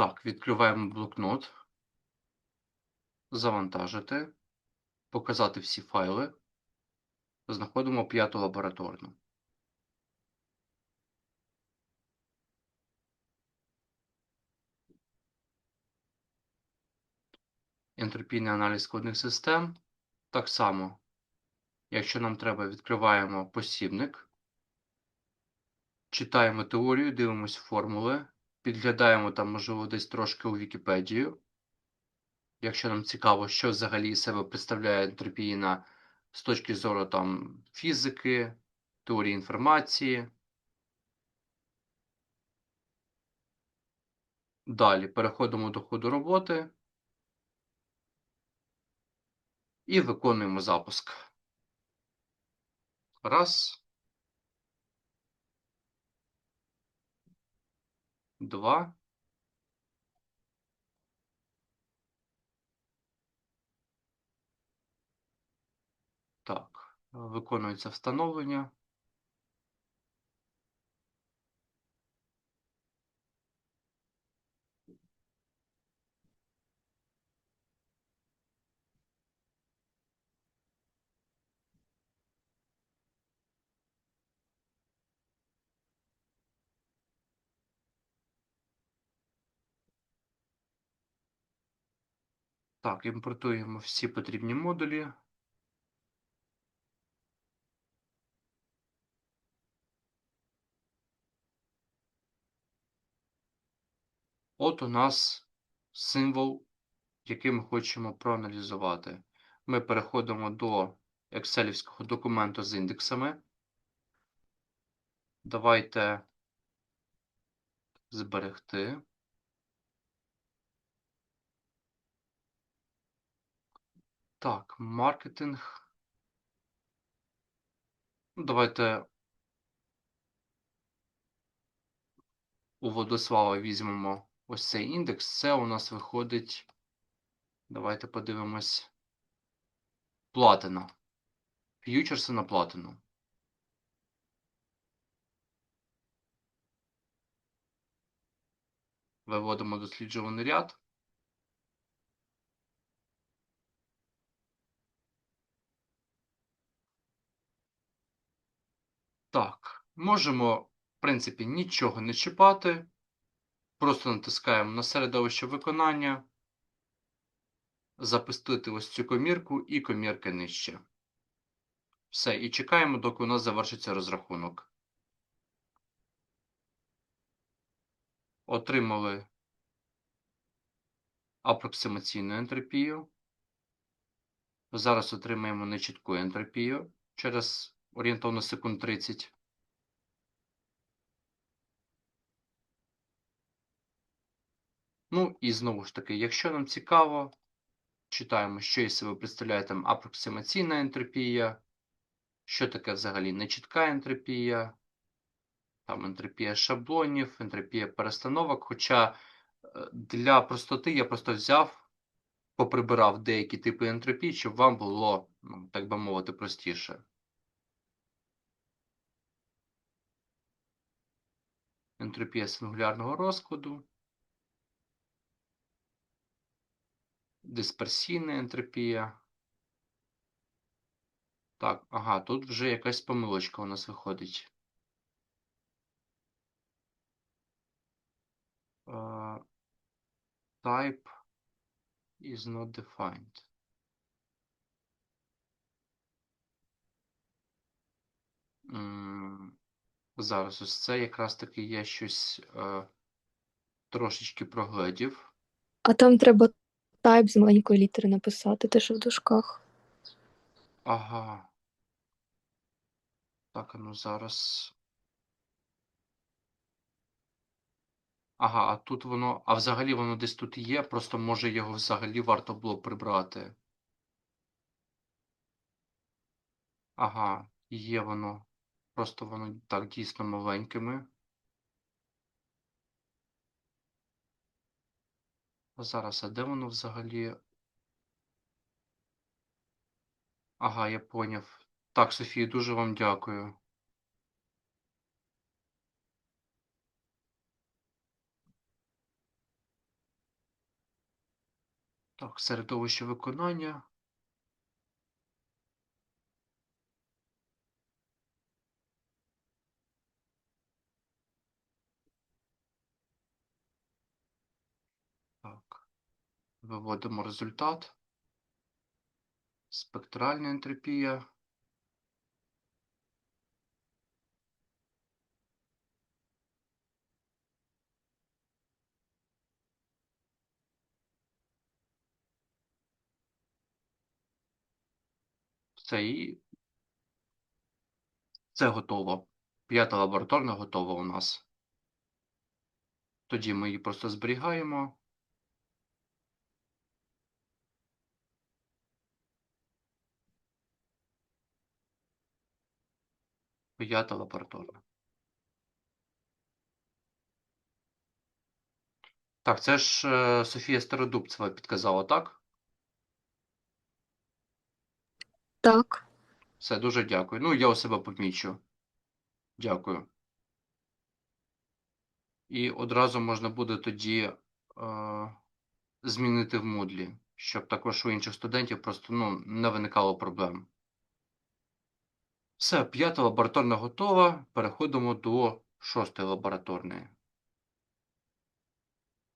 Так, відкриваємо блокнот. Завантажити. Показати всі файли. Знаходимо п'яту лабораторну. Ентропійний аналіз складних систем. Так само, якщо нам треба, відкриваємо посібник. Читаємо теорію, дивимось формули, підглядаємо там, можливо, десь трошки у Вікіпедію. Якщо нам цікаво, що взагалі себе представляє ентропійна з точки зору там, фізики, теорії інформації. Далі переходимо до ходу роботи і виконуємо запуск. Раз. Два. Так, виконується встановлення. Так, імпортуємо всі потрібні модулі. От у нас символ, який ми хочемо проаналізувати. Ми переходимо до екселівського документу з індексами. Давайте зберегти. Так, маркетинг. Ну, Давайте у Владислава візьмемо ось цей індекс. Це у нас виходить. Давайте подивимось. Платина. Ф'ючерси на платину. Виводимо досліджуваний ряд. Так, можемо, в принципі, нічого не чіпати. Просто натискаємо на середовище виконання, запустити ось цю комірку і комірки нижче. Все, і чекаємо, доки у нас завершиться розрахунок. Отримали апроксимаційну ентропію. Зараз отримаємо нечітку ентропію через орієнтовно секунд 30. Ну і знову ж таки, якщо нам цікаво, читаємо, що із себе представляє там апроксимаційна ентропія, що таке взагалі нечітка ентропія, там ентропія шаблонів, ентропія перестановок. Хоча е, для простоти я просто взяв, поприбирав деякі типи ентропії, щоб вам було, ну, так би мовити, простіше. Ентропія сингулярного розкладу. Дисперсійна ентропія. Так, ага, тут вже якась помилочка у нас виходить. Uh, type is not defined. М, Зараз ось це якраз таки є щось е, трошечки прогледів. А там треба type з маленької літери написати, те, що в дужках. Ага. Так, а ну зараз. Ага, а тут воно. А взагалі воно десь тут є, просто може його взагалі варто було прибрати. Ага, є воно. Просто воно так дійсно маленькими. А зараз, а де воно взагалі? Ага, я поняв. Так, Софія, дуже вам дякую. Так, середовище виконання. Виводимо результат. Спектральна ентропія. Все, і це готово. П'ята лабораторна готова у нас. Тоді ми її просто зберігаємо. П'ята лабораторна. Так, це ж е, Софія Стародубцева підказала, так? Так. Все, дуже дякую. Ну, я у себе помічу. Дякую. І одразу можна буде тоді е, змінити в Moodle, щоб також у інших студентів просто ну, не виникало проблем. Все, п'ята лабораторна готова. Переходимо до шостої лабораторної.